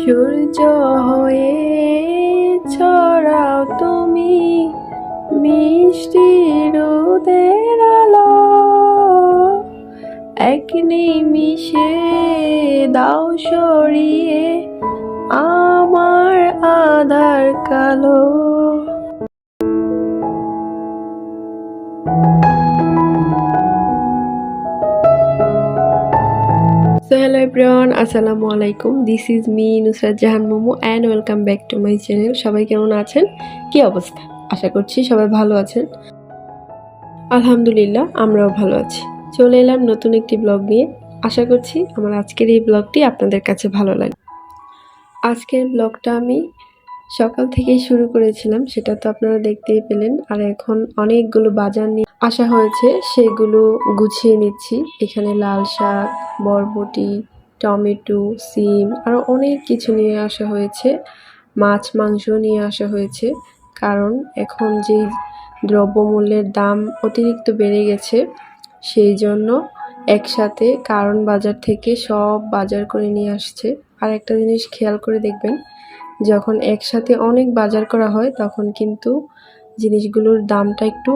সূর্য হয়ে ছড়াও তুমি মিষ্টি রোদের আলো। এক নিমিষে দাও সরিয়ে আমার আধার কালো। সো হ্যালো এভরিওয়ান, আসসালামু আলাইকুম। This is me Nusrat Jahan Momo and welcome back to my channel সবাই কেমন আছেন? কি অবস্থা? আশা করছি সবাই ভালো আছেন। আলহামদুলিল্লাহ, আমরাও ভালো আছি। চলে এলাম নতুন একটি ব্লগ নিয়ে। আশা করছি আমার আজকের এই ব্লগটি আপনাদের কাছে ভালো লাগে আজকের ব্লগটা আমি সকাল থেকেই শুরু করেছিলাম, সেটা তো আপনারা দেখতেই পেলেন। আর এখন অনেকগুলো বাজার নিয়ে আসা হয়েছে, সেগুলো গুছিয়ে নিচ্ছি। এখানে লাল শাক, বরবটি, টমেটো, সিম আরও অনেক কিছু নিয়ে আসা হয়েছে। মাছ, মাংস নিয়ে আসা হয়েছে, কারণ এখন যেই দ্রব্যমূল্যের দাম অতিরিক্ত বেড়ে গেছে, সেই জন্য একসাথে কারণ বাজার থেকে সব বাজার করে নিয়ে আসছে। আর একটা জিনিস খেয়াল করে দেখবেন যখন একসাথে অনেক বাজার করা হয়, তখন কিন্তু জিনিসগুলোর দামটা একটু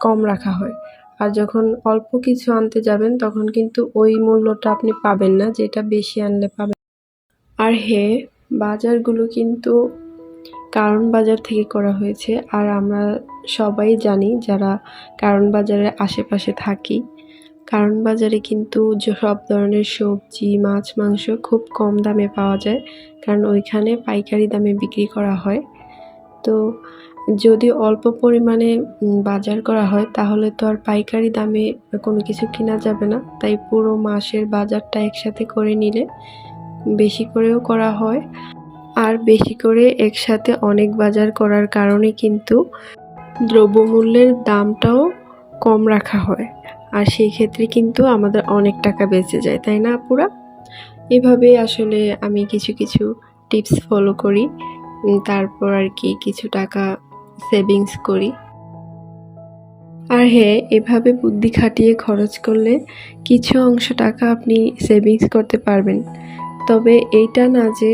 কম রাখা হয়। আর যখন অল্প কিছু আনতে যাবেন, তখন কিন্তু ওই মূল্যটা আপনি পাবেন না, যেটা বেশি আনলে পাবেন। আর হ্যাঁ বাজারগুলো কিন্তু কারণ বাজার থেকে করা হয়েছে, আর আমরা সবাই জানি যারা কারণ বাজারের আশেপাশে থাকি কারণ বাজারে কিন্তু সব ধরনের সবজি, মাছ, মাংস খুব কম দামে পাওয়া যায়, কারণ ওইখানে পাইকারি দামে বিক্রি করা হয়। তো যদি অল্প পরিমাণে বাজার করা হয়, তাহলে তো আর পাইকারি দামে কোনো কিছু কেনা যাবে না। তাই পুরো মাসের বাজারটা একসাথে করে নিলে বেশি করেও করা হয়। আর বেশি করে একসাথে অনেক বাজার করার কারণে কিন্তু দ্রব্যমূল্যের দামটাও কম রাখা হয়। আর সেই ক্ষেত্রে কিন্তু আমাদের অনেক টাকা বেঁচে যায়, তাই না আপুরা? এভাবেই আসলে আমি কিছু কিছু টিপস ফলো করি তারপর আর কি কিছু টাকা সেভিংস করি। আর হ্যাঁ এভাবে বুদ্ধি খাটিয়ে খরচ করলে কিছু অংশ টাকা আপনি সেভিংস করতে পারবেন। তবে এইটা না যে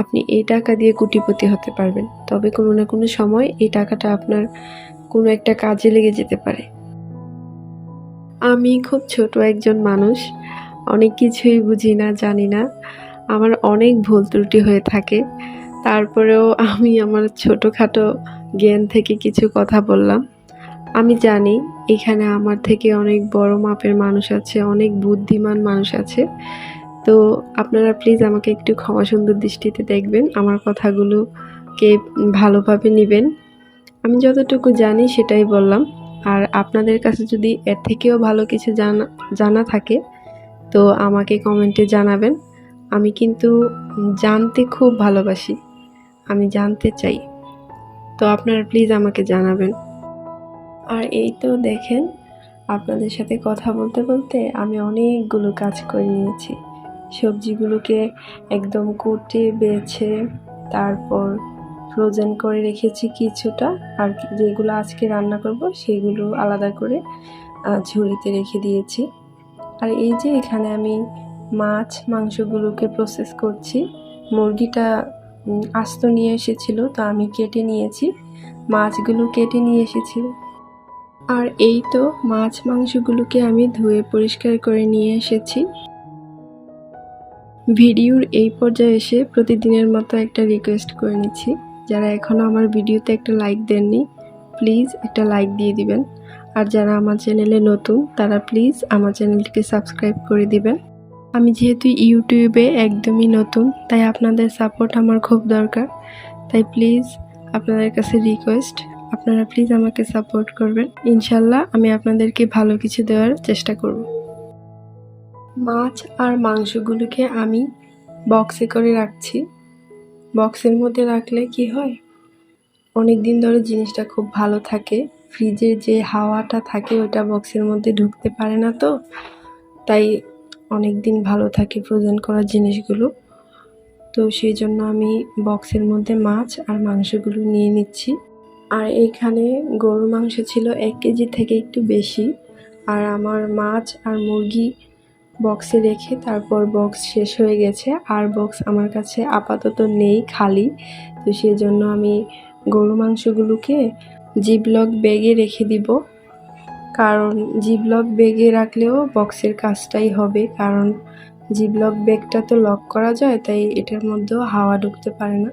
আপনি এই টাকা দিয়ে কুটিপতি হতে পারবেন, তবে কোনো না কোনো সময় এই টাকাটা আপনার কোনো একটা কাজে লেগে যেতে পারে। আমি খুব ছোট একজন মানুষ, অনেক কিছুই বুঝি না, জানি না। আমার অনেক ভুল ত্রুটি হয়ে থাকে। তারপরেও আমি আমার ছোটোখাটো জ্ঞান থেকে কিছু কথা বললাম। আমি জানি এখানে আমার থেকে অনেক বড় মাপের মানুষ আছে, অনেক বুদ্ধিমান মানুষ আছে। তো আপনারা প্লিজ আমাকে একটু ক্ষমা সুন্দর দৃষ্টিতে দেখবেন, আমার কথাগুলোকে ভালোভাবে নেবেন। আমি যতটুকু জানি সেটাই বললাম। আর আপনাদের কাছে যদি এর থেকেও ভালো কিছু জানা জানা থাকে, তো আমাকে কমেন্টে জানাবেন। আমি কিন্তু জানতে খুব ভালোবাসি। আমি জানতে চাই। তো আপনারা প্লিজ আমাকে জানাবেন। আর এই তো দেখেন, আপনাদের সাথে কথা বলতে বলতে আমি অনেকগুলো কাজ করে নিয়েছি। সবজিগুলোকে একদম কুটে, বেছে, তারপর ফ্রোজেন করে রেখেছি কিছুটা, আর যেগুলো আজকে রান্না করব সেগুলো আলাদা করে ঝুড়িতে রেখে দিয়েছি। আর এই যে এখানে আমি মাছ, মাংসগুলোকে প্রসেস করছি। মুরগিটা আস্ত নিয়ে এসেছিল, তো আমি কেটে নিয়েছি। মাছগুলো কেটে নিয়ে এসেছিল আর এই তো মাছ, মাংসগুলোকে আমি ধুয়ে পরিষ্কার করে নিয়ে এসেছি। ভিডিওর এই পর্যায়ে এসে প্রতিদিনের মতো একটা রিকোয়েস্ট করে নিচ্ছি। যারা এখনও আমার ভিডিওতে একটা লাইক দেননি প্লিজ একটা লাইক দিয়ে দিবেন। আর যারা আমার চ্যানেলে নতুন, তারা প্লিজ আমার চ্যানেলটিকে সাবস্ক্রাইব করে দিবেন। আমি যেহেতু ইউটিউবে একদমই নতুন, তাই আপনাদের সাপোর্ট আমার খুব দরকার। তাই প্লিজ আপনাদের কাছে রিকোয়েস্ট আপনারা প্লিজ আমাকে সাপোর্ট করবেন। ইনশাল্লাহ আমি আপনাদেরকে ভালো কিছু দেওয়ার চেষ্টা করব। মাছ আর মাংসগুলোকে আমি বক্সে করে রাখছি। বক্সের মধ্যে রাখলে কি হয়? অনেক দিন ধরে জিনিসটা খুব ভালো থাকে। ফ্রিজে যে হাওয়াটা থাকে ওটা বক্সের মধ্যে ঢুকতে পারে না তো। তাই অনেক দিন ভালো থাকে ফ্রোজেন করা জিনিসগুলো। তো সেই জন্য আমি বক্সের মধ্যে মাছ আর মাংসগুলো নিয়ে নিচ্ছি। আর এখানে গরুর মাংস ছিল এক কেজি থেকে একটু বেশি। আর আমার মাছ আর মুরগি বক্সে রেখে তারপর বক্স শেষ হয়ে গেছে। আর বক্স আমার কাছে আপাতত নেই, খালি। তো সেই জন্য আমি গরু মাংসগুলোকে জিবলক ব্যাগে রেখে দিব। কারণ জিবলক ব্যাগে রাখলেও বক্সের কাজটাই হবে। কারণ জিবলক ব্যাগটা তো লক করা যায়, তাই এটার মধ্যেও হাওয়া ঢুকতে পারে না।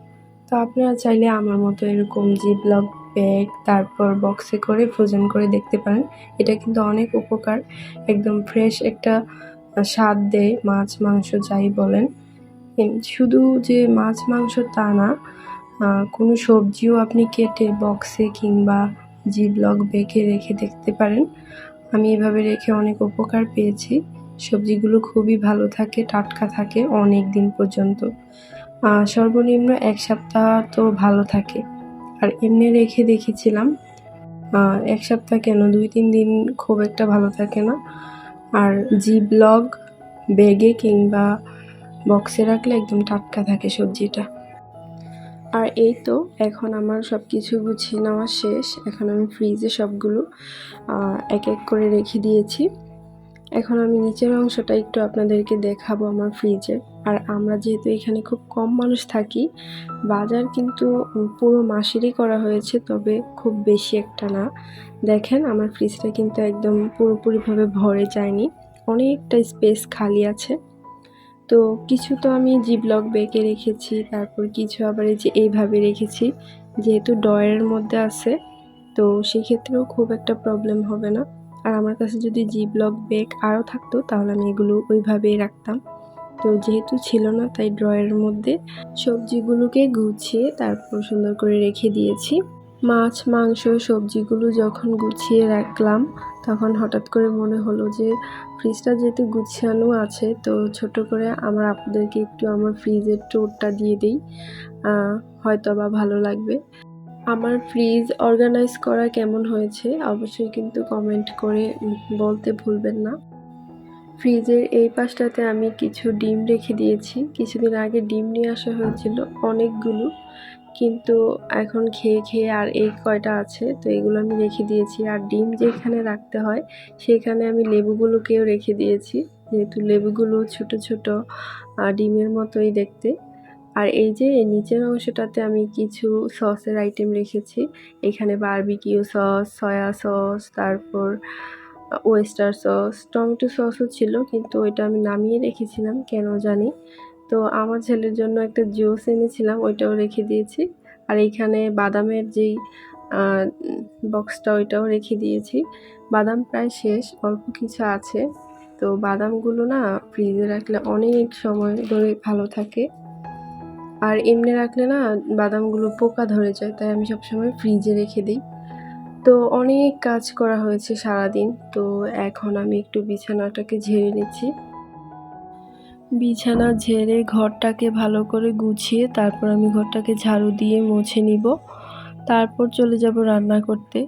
তো আপনারা চাইলে আমার মতো এরকম জিবলক ব্যাগ তারপর বক্সে করে ফ্রোজেন করে দেখতে পারেন। এটা কিন্তু অনেক উপকার। একদম ফ্রেশ একটা স্বাদ দেয়, মাছ, মাংস, যাই বলেন। শুধু যে মাছ, মাংস তা না কোনো সবজিও আপনি কেটে বক্সে কিংবা জিবলক বেঁকে রেখে দেখতে পারেন। আমি এভাবে রেখে অনেক উপকার পেয়েছি। সবজিগুলো খুবই ভালো থাকে, টাটকা থাকে অনেক দিন পর্যন্ত। সর্বনিম্ন এক সপ্তাহ তো ভালো থাকে। আর এমনি রেখে দেখেছিলাম এক সপ্তাহ কেন? দুই, তিন দিন খুব একটা ভালো থাকে না। আর জি ব্লগ ব্যাগে কিংবা বক্সে রাখলে একদম টাটকা থাকে সবজিটা। আর এই তো, এখন আমার সব কিছু গুছিয়ে নেওয়া শেষ। এখন আমি ফ্রিজে সবগুলো এক এক করে রেখে দিয়েছি। এখন আমি নিচের অংশটা একটু আপনাদেরকে দেখাবো আমার ফ্রিজে। আর আমরা যেহেতু এখানে খুব কম মানুষ থাকি, বাজার কিন্তু পুরো মাসেরই করা হয়েছে, তবে খুব বেশি একটা না। দেখেন, আমার ফ্রিজটা কিন্তু একদম পুরোপুরিভাবে ভরে যায়নি। অনেকটা স্পেস খালি আছে। তো কিছু তো আমি জিবলক বেঁকে রেখেছি, তারপর কিছু আবার এই যে এইভাবে রেখেছি, যেহেতু ডয়ের মধ্যে আছে, তো সেক্ষেত্রেও খুব একটা প্রবলেম হবে না। আর আমার কাছে যদি জিবলক বেগ আরও থাকতো, তাহলে আমি এগুলো ওইভাবেই রাখতাম। তো যেহেতু ছিল না, তাই ড্রয়ের মধ্যে সবজিগুলোকে গুছিয়ে তারপর সুন্দর করে রেখে দিয়েছি। মাছ, মাংস, সবজিগুলো যখন গুছিয়ে রাখলাম, তখন হঠাৎ করে মনে হলো যে ফ্রিজটা যেহেতু গুছানো আছে, তো ছোট করে আমার আপনাদেরকে একটু আমার ফ্রিজের টোরটা দিয়ে দিই হয়তো বা ভালো লাগবে। আমার ফ্রিজ অর্গানাইজ করা কেমন হয়েছে, অবশ্যই কিন্তু কমেন্ট করে বলতে ভুলবেন না। ফ্রিজের এই পাশটাতে আমি কিছু ডিম রেখে দিয়েছি। কিছুদিন আগে ডিম নিয়ে আসা হয়েছিল অনেকগুলো, কিন্তু এখন খেয়ে খেয়ে আর এই কয়টা আছে, তো এগুলো আমি রেখে দিয়েছি। আর ডিম যেখানে রাখতে হয়, সেখানে আমি লেবুগুলোকেও রেখে দিয়েছি। যেহেতু লেবুগুলো ছোট ছোট ডিমের মতোই দেখতে। আর এই যে নিচের অংশটাতে আমি কিছু সসের আইটেম রেখেছি। এখানে বারবিকিউ সস সয়া সস তারপর ওয়েস্টার সস টমেটো সসও ছিল, কিন্তু ওইটা আমি নামিয়ে রেখেছিলাম, কেন জানি। তো আমার ছেলের জন্য একটা জুস এনেছিলাম, ওইটাও রেখে দিয়েছি। আর এইখানে বাদামের যেই বক্সটা ওইটাও রেখে দিয়েছি। বাদাম প্রায় শেষ, অল্প কিছু আছে। তো বাদামগুলো না ফ্রিজে রাখলে অনেক সময় ধরে ভালো থাকে। আর এমনি রাখলে না বাদামগুলো পোকা ধরে যায়, তাই আমি সবসময় ফ্রিজে রেখে দিই। তো অনেক কাজ করা হয়েছে সারাদিন। তো এখন আমি একটু বিছানাটাকে ঝেড়ে নিচ্ছি। বিছানা ঝেড়ে ঘরটাকে ভালো করে গুছিয়ে তারপর আমি ঘরটাকে ঝাড়ু দিয়ে মুছে নিব। তারপর চলে যাব রান্না করতে।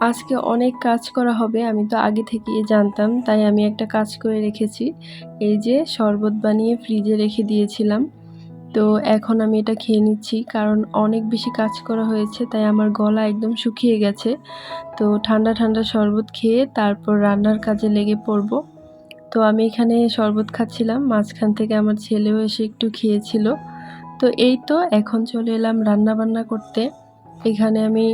আজকে অনেক কাজ করা হবে, আমি তো আগে থেকেই জানতাম, তাই আমি একটা কাজ করে রেখেছি। এই যে শরবত বানিয়ে ফ্রিজে রেখে দিয়েছিলাম। তো এখন আমি এটা খেয়ে নিচ্ছি, কারণ অনেক বেশি কাজ করা হয়েছে, তাই আমার গলা একদম শুকিয়ে গেছে। তো ঠান্ডা ঠান্ডা শরবত খেয়ে তারপর রান্নার কাজে লেগে পড়ব। তো আমি এখানে শরবত খাচ্ছিলাম, মাঝখান থেকে আমার ছেলেও এসে একটু খেয়েছিল। তো এই তো, এখন চলে এলাম রান্না বান্না করতে। এখানে আমি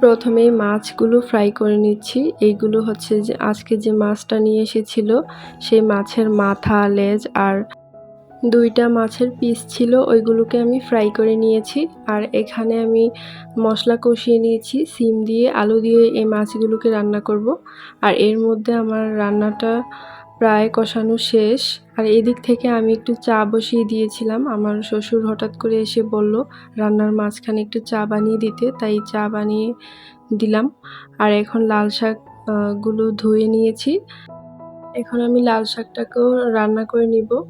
প্রথমে মাছগুলো ফ্রাই করে নিচ্ছি। এইগুলো হচ্ছে যে, আজকে যে মাছটা নিয়ে এসেছিল, সেই মাছের মাথা, লেজ আর দুইটা মাছের পিস ছিল ওইগুলোকে আমি ফ্রাই করে নিয়েছি। আর এখানে আমি মশলা কষিয়ে নিয়েছি সিম দিয়ে আলু দিয়ে এই মাছগুলোকে রান্না করব। আর এর মধ্যে আমার রান্নাটা প্রায় কষানো শেষ। আর এদিক থেকে আমি একটু চা বসিয়ে দিয়েছিলাম। আমার শ্বশুর হঠাৎ করে এসে বলল রান্নার মাঝখানে একটু চা বানিয়ে দিতে। তাই চা বানিয়ে দিলাম। আর এখন লাল শাক আহ, গুলো ধুয়ে নিয়েছি। এখন আমি লাল শাকটাকেও রান্না করে নিব।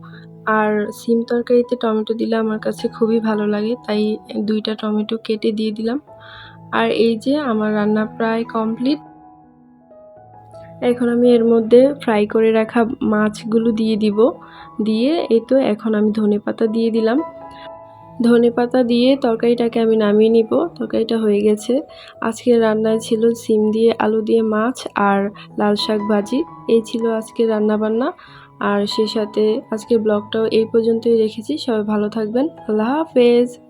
আর সিম তরকারিতে টমেটো দিলে আমার কাছে খুবই ভালো লাগে, তাই দুইটা টমেটো কেটে দিয়ে দিলাম। আর এই যে আমার রান্না প্রায় কমপ্লিট। এখন আমি এর মধ্যে ফ্রাই করে রাখা মাছগুলো দিয়ে দিব। দিয়ে এই তো এখন আমি ধনে পাতা দিয়ে দিলাম। ধনে পাতা দিয়ে তরকারিটাকে আমি নামিয়ে নিব। তরকারিটা হয়ে গেছে। আজকের রান্নায় ছিল সিম দিয়ে আলু দিয়ে মাছ আর লাল শাক ভাজি। এই ছিল আজকে রান্নাবান্না। আর সেই সাথে আজকের ব্লগটাও এই পর্যন্তই রেখেছি। সবাই ভালো থাকবেন। আল্লাহ হাফেজ।